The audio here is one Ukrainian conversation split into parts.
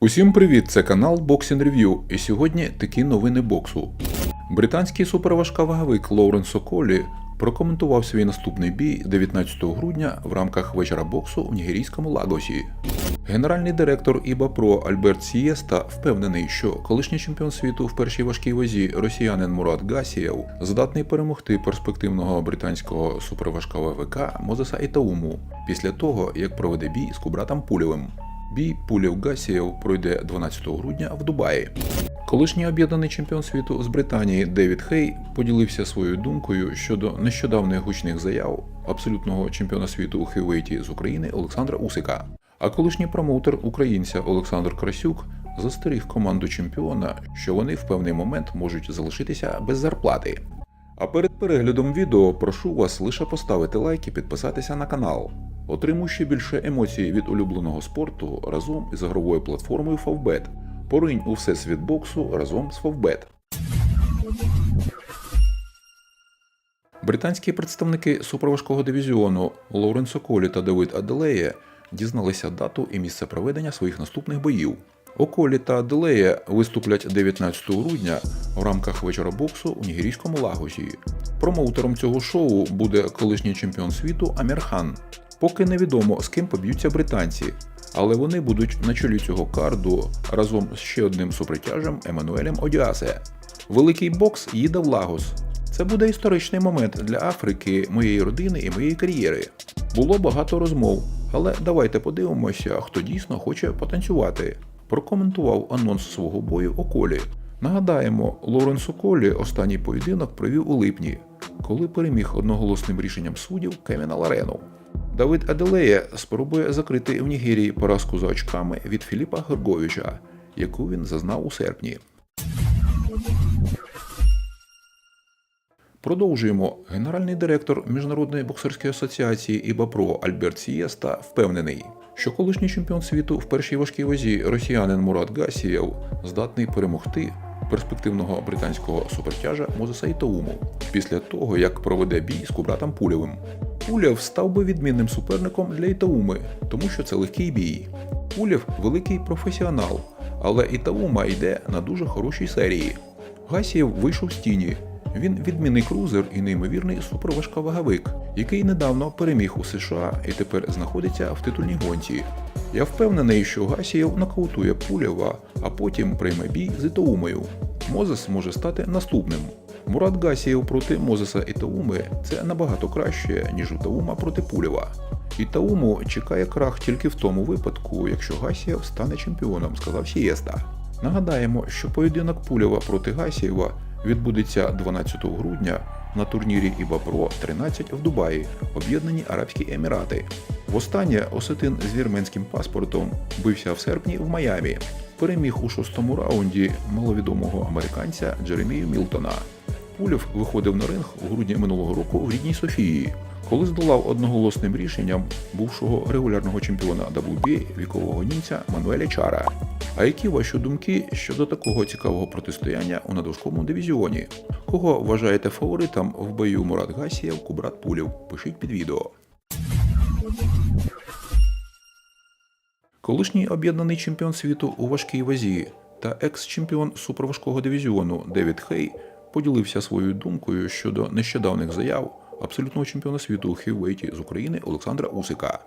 Усім привіт! Це канал Boxing Review, і сьогодні такі новини боксу. Британський суперважкаваговик Лоуренсо Соколі прокоментував свій наступний бій 19 грудня в рамках вечора боксу в нігерійському Лагосі. Генеральний директор ІБА Про Альберт Сієста впевнений, що колишній чемпіон світу в першій важкій вазі росіянин Мурат Гасієв здатний перемогти перспективного британського суперважкавика Мозеса Ітауму після того, як проведе бій з Кубратом Пулєвим. Бій Пулєв Гасієв пройде 12 грудня в Дубаї. Колишній об'єднаний чемпіон світу з Британії Девід Хей поділився своєю думкою щодо нещодавних гучних заяв абсолютного чемпіона світу у хейвейті з України Олександра Усика. А колишній промоутер українця Олександр Красюк застеріг команду чемпіона, що вони в певний момент можуть залишитися без зарплати. А перед переглядом відео прошу вас лише поставити лайк і підписатися на канал. Отримуй ще більше емоцій від улюбленого спорту разом із ігровою платформою Favbet. Поринь у всесвіт боксу разом з Favbet. Британські представники суперважкого дивізіону Лоурен Соколі та Давид Аделеє дізналися дату і місце проведення своїх наступних боїв. Околі та Аделея виступлять 19 грудня в рамках вечора боксу у нігерійському Лагосі. Промоутером цього шоу буде колишній чемпіон світу Амір Хан. Поки невідомо з ким поб'ються британці, але вони будуть на чолі цього карду разом з ще одним супритяжем Еммануелем Одіасе. Великий бокс їде в Лагос. Це буде історичний момент для Африки, моєї родини і моєї кар'єри. Було багато розмов, але давайте подивимося, хто дійсно хоче потанцювати. Прокоментував анонс свого бою Околі. Нагадаємо, Лорен Соколі останній поєдинок провів у липні, коли переміг одноголосним рішенням суддів Кевіна Ларену. Давид Аделея спробує закрити в Нігерії поразку за очками від Філіпа Герговича, яку він зазнав у серпні. Продовжуємо. Генеральний директор Міжнародної боксерської асоціації ІБАПРО Альберт Сієста впевнений, що колишній чемпіон світу в першій важкій вазі росіянин Мурат Гасієв здатний перемогти перспективного британського супертяжа Мозеса Ітауму після того, як проведе бій з Кубратом Пулєвим. Пулєв став би відмінним суперником для Ітауми, тому що це легкий бій. Пулєв великий професіонал, але Ітаума йде на дуже хорошій серії. Гасієв вийшов з тіні. Він відмінний крузер і неймовірний суперважковаговик, який недавно переміг у США і тепер знаходиться в титульній гонці. Я впевнений, що Гасієв нокаутує Пулєва, а потім прийме бій з Ітаумою. Мозес може стати наступним. Мурат Гасієв проти Мозеса Ітауми це набагато краще, ніж Ітаума проти Пулєва. Ітауму чекає крах тільки в тому випадку, якщо Гасієв стане чемпіоном, сказав Сієста. Нагадаємо, що поєдинок Пулєва проти Гасієва відбудеться 12 грудня на турнірі ІБАПРО 13 в Дубаї, Об'єднані Арабські Емірати. Востаннє Осетин з вірменським паспортом бився в серпні в Майамі. Переміг у шостому раунді маловідомого американця Джеремію Мілтона. Пулєв виходив на ринг у грудні минулого року в рідній Софії, коли здолав одноголосним рішенням бувшого регулярного чемпіона WBA вікового німця Мануеля Чара. А які ваші думки щодо такого цікавого протистояння у надважкому дивізіоні? Кого вважаєте фаворитом в бою Мурат Гасієв, Кубрат Пулєв? Пишіть під відео. Колишній об'єднаний чемпіон світу у важкій вазі та екс-чемпіон суперважкого дивізіону Девід Хей поділився своєю думкою щодо нещодавних заяв абсолютного чемпіона світу у хейвейті з України Олександра Усика.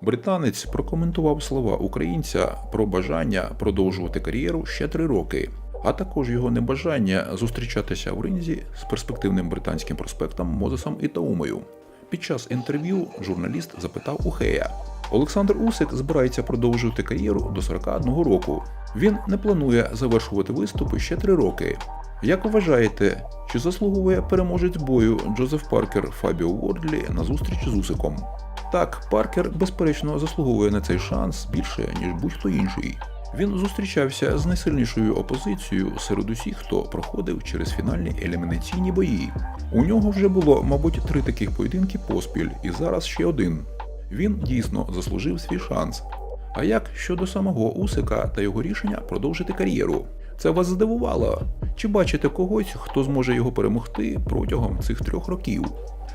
Британець прокоментував слова українця про бажання продовжувати кар'єру ще три роки, а також його небажання зустрічатися в ринзі з перспективним британським проспектом Мозесом Ітаумою. Під час інтерв'ю журналіст запитав у Хея. Олександр Усик збирається продовжувати кар'єру до 41 року. Він не планує завершувати виступи ще три роки. Як вважаєте, чи заслуговує переможець бою Джозеф Паркер Фабіо Вордлі на зустріч з Усиком? Так, Паркер безперечно заслуговує на цей шанс більше, ніж будь-хто інший. Він зустрічався з найсильнішою опозицією серед усіх, хто проходив через фінальні елімінаційні бої. У нього вже було, мабуть, три таких поєдинки поспіль, і зараз ще один. Він дійсно заслужив свій шанс. А як щодо самого Усика та його рішення продовжити кар'єру? Це вас здивувало? Чи бачите когось, хто зможе його перемогти протягом цих трьох років?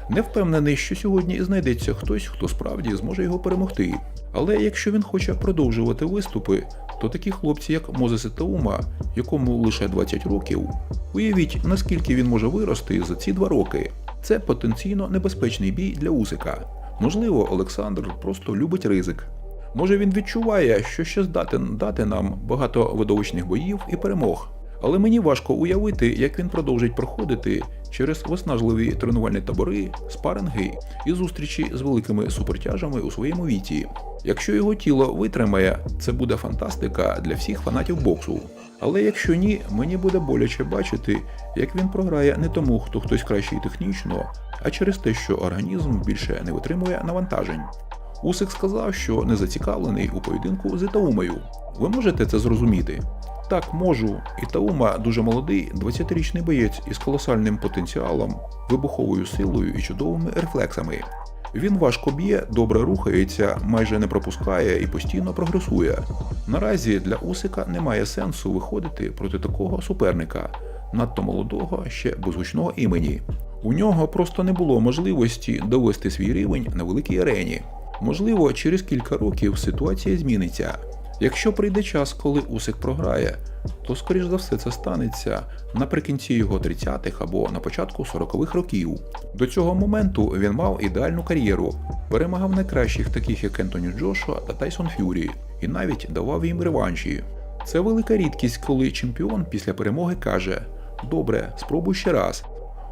Не впевнений, що сьогодні знайдеться хтось, хто справді зможе його перемогти. Але якщо він хоче продовжувати виступи, то такі хлопці, як Мозес Таума, якому лише 20 років, уявіть, наскільки він може вирости за ці два роки. Це потенційно небезпечний бій для Усика. Можливо, Олександр просто любить ризик. Може він відчуває, що ще здатен дати нам багато видовищних боїв і перемог. Але мені важко уявити, як він продовжить проходити через виснажливі тренувальні табори, спаринги і зустрічі з великими супертяжами у своєму віці. Якщо його тіло витримає, це буде фантастика для всіх фанатів боксу. Але якщо ні, мені буде боляче бачити, як він програє не тому, хто хтось кращий технічно, а через те, що організм більше не витримує навантажень. Усик сказав, що не зацікавлений у поєдинку з Ітаумою. Ви можете це зрозуміти? Так, можу. Ітаума дуже молодий, 20-річний боєць із колосальним потенціалом, вибуховою силою і чудовими рефлексами. Він важко б'є, добре рухається, майже не пропускає і постійно прогресує. Наразі для Усика немає сенсу виходити проти такого суперника, надто молодого, ще без гучного імені. У нього просто не було можливості довести свій рівень на великій арені. Можливо, через кілька років ситуація зміниться. Якщо прийде час, коли Усик програє, то скоріш за все це станеться наприкінці його 30-х або на початку 40-х років. До цього моменту він мав ідеальну кар'єру, перемагав найкращих, таких як Ентоні Джошуа та Тайсон Фюрі, і навіть давав їм реванші. Це велика рідкість, коли чемпіон після перемоги каже: Добре, спробуй ще раз.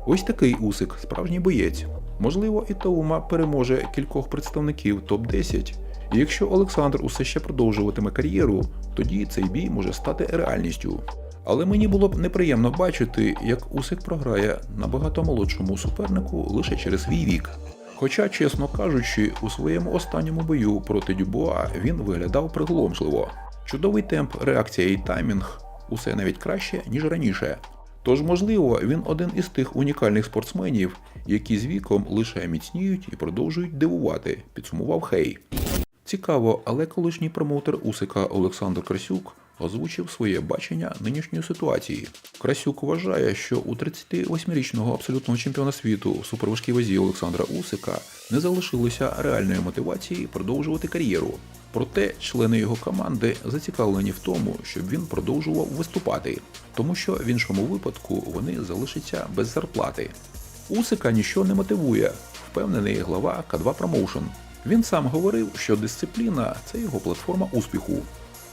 Ось такий Усик, справжній боєць. Можливо, і Таума переможе кількох представників топ-10. І якщо Олександр усе ще продовжуватиме кар'єру, тоді цей бій може стати реальністю. Але мені було б неприємно бачити, як Усик програє набагато молодшому супернику лише через свій вік. Хоча, чесно кажучи, у своєму останньому бою проти Дюбуа він виглядав приголомшливо. Чудовий темп, реакція і таймінг усе навіть краще, ніж раніше. Тож, можливо, він один із тих унікальних спортсменів, які з віком лише міцніють і продовжують дивувати, підсумував Хей. Цікаво, але колишній промоутер Усика Олександр Красюк озвучив своє бачення нинішньої ситуації. Красюк вважає, що у 38-річного абсолютного чемпіона світу в суперважкій вазі Олександра Усика не залишилося реальної мотивації продовжувати кар'єру. Проте члени його команди зацікавлені в тому, щоб він продовжував виступати, тому що в іншому випадку вони залишаться без зарплати. Усика нічого не мотивує, впевнений глава К2 Promotion. Він сам говорив, що дисципліна це його платформа успіху.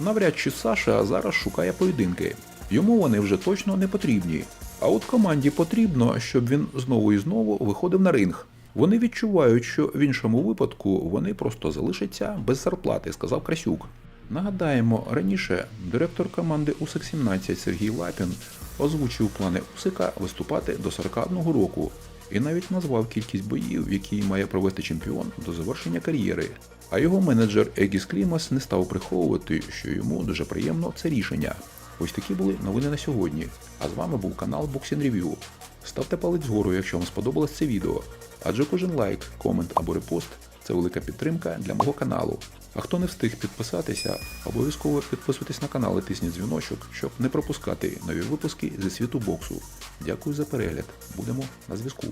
Навряд чи Саша зараз шукає поєдинки. Йому вони вже точно не потрібні. А от команді потрібно, щоб він знову і знову виходив на ринг. Вони відчувають, що в іншому випадку вони просто залишаться без зарплати, сказав Красюк. Нагадаємо, раніше директор команди Усик 17 Сергій Лапін озвучив плани Усика виступати до 41 року і навіть назвав кількість боїв, які має провести чемпіон до завершення кар'єри. А його менеджер Егіс Клімас не став приховувати, що йому дуже приємно це рішення. Ось такі були новини на сьогодні. А з вами був канал Boxing Review. Ставте палець вгору, якщо вам сподобалось це відео, адже кожен лайк, комент або репост це велика підтримка для мого каналу. А хто не встиг підписатися, обов'язково підписуйтесь на канал і тисніть дзвіночок, щоб не пропускати нові випуски зі світу боксу. Дякую за перегляд. Будемо на зв'язку.